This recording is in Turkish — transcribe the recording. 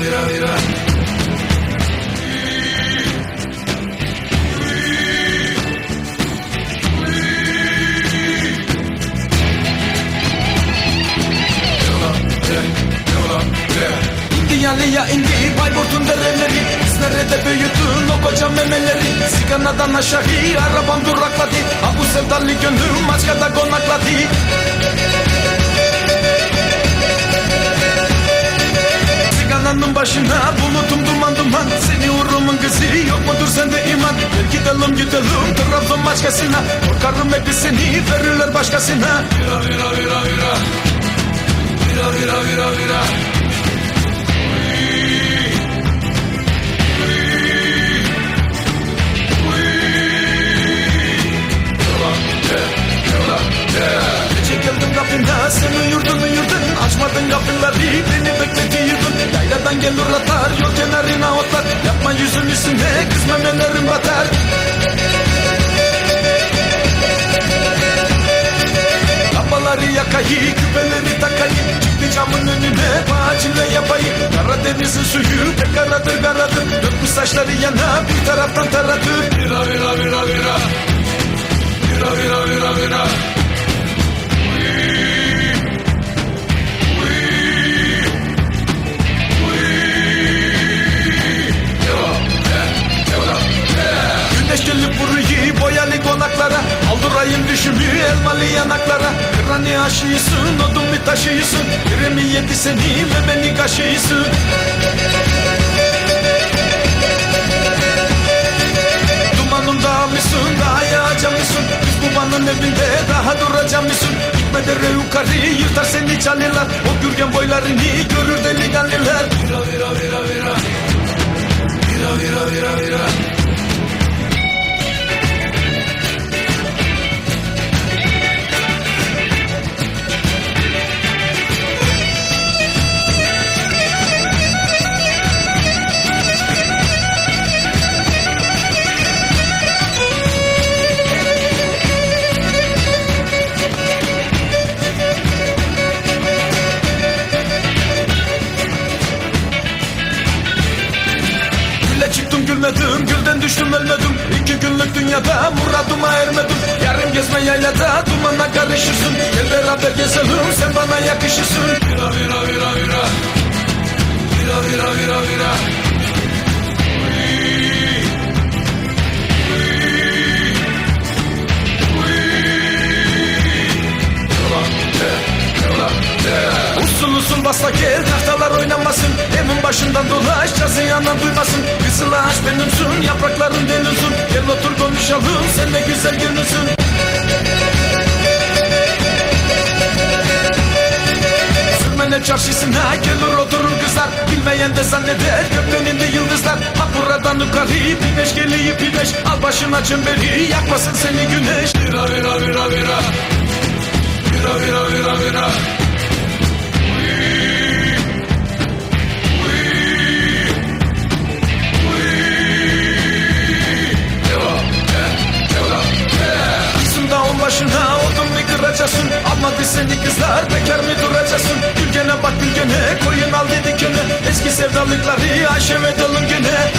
vira, vira. Yalıya indi Bayburt'un dereleri. Nerede büyüdün o koca memeleri. Sigana'dan aşağı arabam durakladı. Ha bu sevdalı gönlüm Maçka'da konakladı. Başına bulutum duman duman Seni uğrumun kızı yok mudur sende iman? Gel gidelim gidelim Trabzon maçkasına Korkarım hep seni verirler başkasına. Vira vira vira vira Vira vira vira vira Gece geldim kapına Senin yurdunu yurdun. Açmadın kapıları Beni bekletiydin Yayladan gelir atar Yol kenarına otlar. Yapma yüzün üstüne Kız memelerim batar. Lambaları yakayı Küpeleri takayı. Çıktı camın önüne Bağcıyla yapayı. Karadeniz'in suyu Pek karadır karadır. Dökmüş saçları yana Bir taraftan taradır. Vira vira vira vira elmalı yanaklara Kırani aşıyısın odun bir taşıyısın. Birimi yedi seni ve beni kaşıyısın? Dumanın dağılmışsın daha yağacaksın Biz babanın evinde daha duracağımızsın Gitme dere yukarı yırtar seni çalırlar O gürgen boylarını görür delikanlılar Vira vira vira vira. Vira vira vira vira Çıktım gülmedim Gülden düştüm ölmedim. İki günlük dünyada muradıma ermedim. Yarım gezme yaylada dumana karışırsın Basla gel tahtalar oynamasın Emin başından dolaş cazı yanan duymasın. Kızıl ağaç benimsin yaprakların denilsin Gel otur konuşalım sen de güzel görünsün. Sürmene çarşısına gelir oturur kızlar. Bilmeyen de zanneder göklerinde yıldızlar. Ha buradan yukarı pineş geliyor pineş Al başına çemberi yakmasın seni güneş. Vira vira vira Vira dedi kızlar bekar mı duracaksın? Gülgene bak gülgene koyun al dedi köne Eski sevdalıkları aşeme dalın gene.